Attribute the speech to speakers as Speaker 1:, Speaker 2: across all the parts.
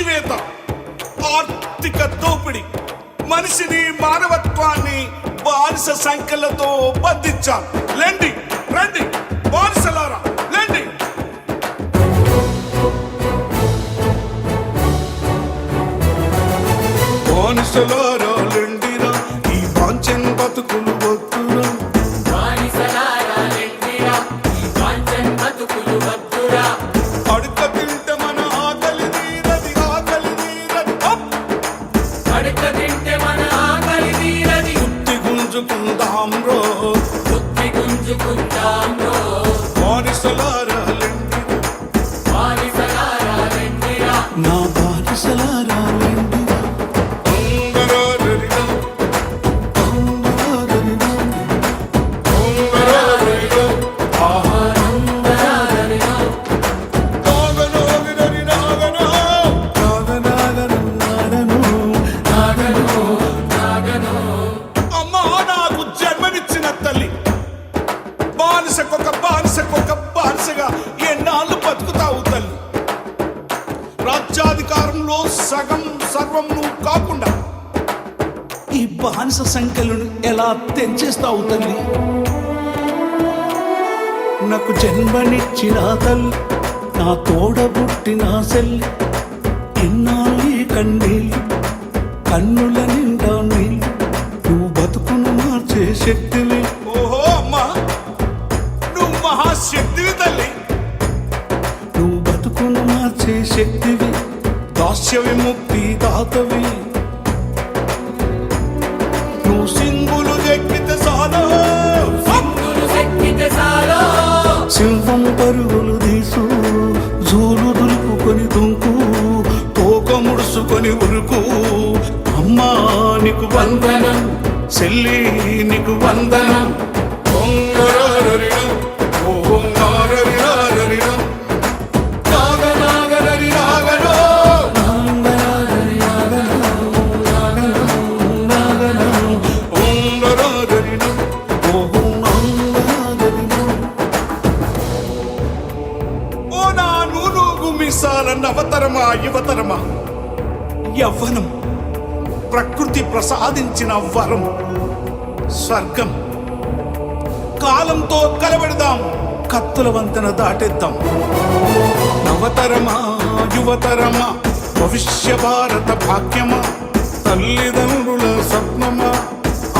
Speaker 1: అణచివేత. ఆర్థిక దోపిడి. మనిషిని మానవత్వాన్ని బానిస సంఖ్యలతో బంధించాలి. లేండి రండి బానిసలారా లేండి. బానిసలారా బానిసలారా లెండిరా. నా బానిసలారా లెండిరా ఉంగరారరిరా, ఉంగరారరిరా, ఉంగరారరిరా, ఆహా. నాగనాగనరి నాగనా, నాగనాగనన్నారను, నాగను. సగం సర్వం నువ్వు కాకుండా. ఈ బానిస సంఖ్యలను ఎలా తెంచేస్తావు తల్లి? నాకు జన్మనిచ్చిన తల్లి నా తోడబుట్టిన సెల్లి ఎన్నాళ్ళు ఈ కన్నీళ్ళు కన్నుల నిండా నీళ్ళు. నువ్వు బతుకును మార్చే శక్తివి ఓహో అమ్మా నువ్వు మహాశక్తివి తల్లి. నువ్వు బతుకును మార్చే శక్తివి. దాస్య విముక్తి దాతవి. నువ్వు సింగులు చెక్కితే సాలో సింహం పరుగులు తీసు జూలు దులుపుకొని దుంకు తోక ముడుసుకొని ఉరుకు. అమ్మా నీకు వందనం. చెల్లి నీకు వందనం. యవ్వనం ప్రకృతి ప్రసాదించిన వరం. స్వర్గం. కాలంతో కలబెడదాం. కత్తుల వంతెన దాటేద్దాం. నవతరమా యువతరమా భవిష్య భారత భాగ్యమా తల్లిదండ్రుల స్వప్నమా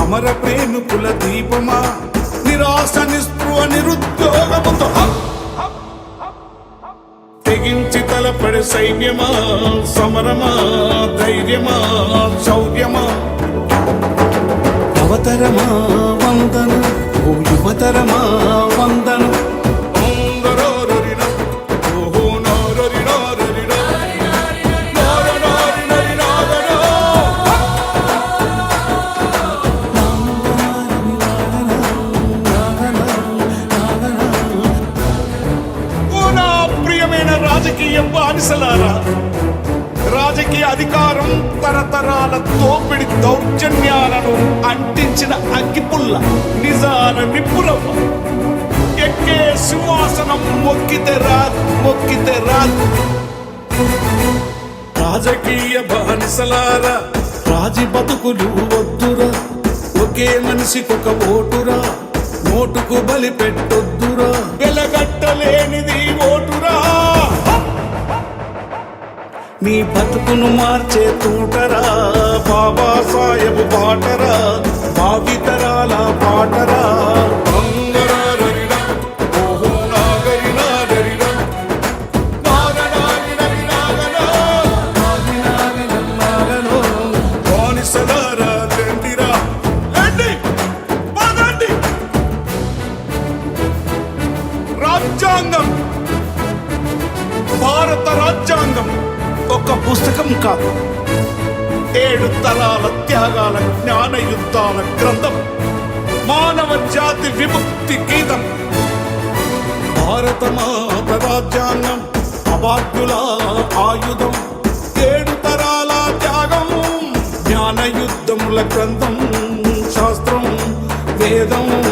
Speaker 1: అమర ప్రేమికుల దీపమా నిరాశ నిస్పృహ నిరుద్యోగముతో హ! సైన్యమా సమరమా ధైర్యమా శౌర్యమా అవతరమా వందన ఓ యువతరమా వందన రాజకీయ బానిసలారా రాజకీయ అధికారం తరతరాల తోపిడి దౌర్జన్యాలను అంటించిన అగ్గిపుల్ల నిజాల నిప్పులవ్వ. ఎక్కే సింహాసనం మొక్కితే రాదు మొక్కితే రాదు. రాజకీయ బానిసలారా రాజీ బతుకులు వద్దురా. ఒకే మనిషికొక ఓటురా నోటుకు బలి పెట్టొద్దురా. వెలగట్టలేనిది ఓటురా. నీ బతుకును మార్చే తూటరా బాబా సాహెబ్. పుస్తకం కాదు. ఏడు తరాల త్యాగాల జ్ఞాన యుద్ధాల గ్రంథం మానవ జాతి విముక్తి గీతం. భారత మాత రాజ్యాంగం అబాధ్యుల ఆయుధం. ఏడు తరాల త్యాగం జ్ఞాన యుద్ధముల గ్రంథం శాస్త్రం వేదం.